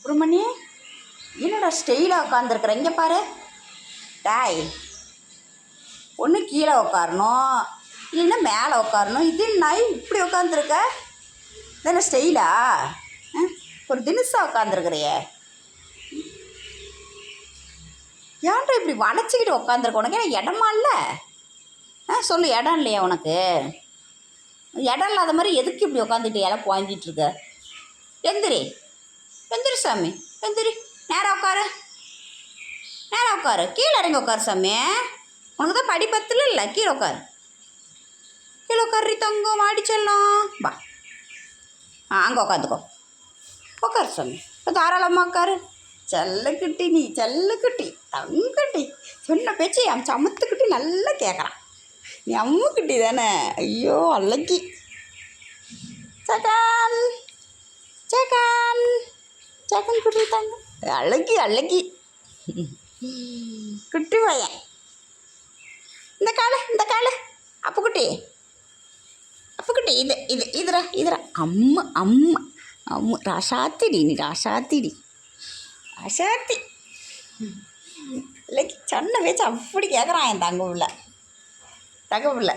சுப்பிரமணி என்னடா ஸ்டெயிலாக உட்காந்துருக்குற இங்கே பாரு. டாய் ஒன்று கீழே உட்காரணும் இல்லைன்னா மேலே உட்காரணும். இது நாய் இப்படி உட்காந்துருக்க தானே ஸ்டெயிலா ஆ? ஒரு தினுசாக உட்காந்துருக்குறியே ஏன்டா இப்படி வளைச்சிக்கிட்டு உட்காந்துருக்க உனக்கு? என்ன இடமா இல்லை. ஆ சொல்லு இடம் இல்லையா உனக்கு? இடம் இல்லாத மாதிரி எதுக்கு இப்படி உட்காந்துட்டு இலை புவாஞ்சிட்டு எந்திரி. வெந்துரு சாமி வெந்துரு நேராக உட்காரு. நேராக உட்காரு. கீழே இறங்கி உட்காரு சாமி. உனக்கு தான் படிப்பத்தில் இல்லை கீழே உட்காரு. கீழே உட்காரி தங்கம் மாடி செல்லம். வா. ஆ அங்கே உட்காந்துக்கோ. உட்காரு சாமி. தாராளமாக உட்காரு. செல்லக்குட்டி நீ செல்லக்குட்டி தங்கட்டி சொன்ன பேச்சு அவன் சமத்துக்குட்டி நல்லா கேட்குறான் நீ அம்முக்குட்டி தானே. ஐயோ அல்லக்கி சகால். சகால். சகன் குட்டி தாங்க அழகி அழகி குட்டி பையன் இந்த காலு இந்த காலு அப்புக்குட்டி அப்புக்குட்டி இது இது இதுரா இதுரா அம்மா அம்மா அம்மு ராசாத்திடி நீ ராசாத்திடி ராசாத்தி இல்லைக்கு சொன்ன பேச்சு அப்படி கேட்குறான் என் தங்க பிள்ளை தங்க பிள்ளை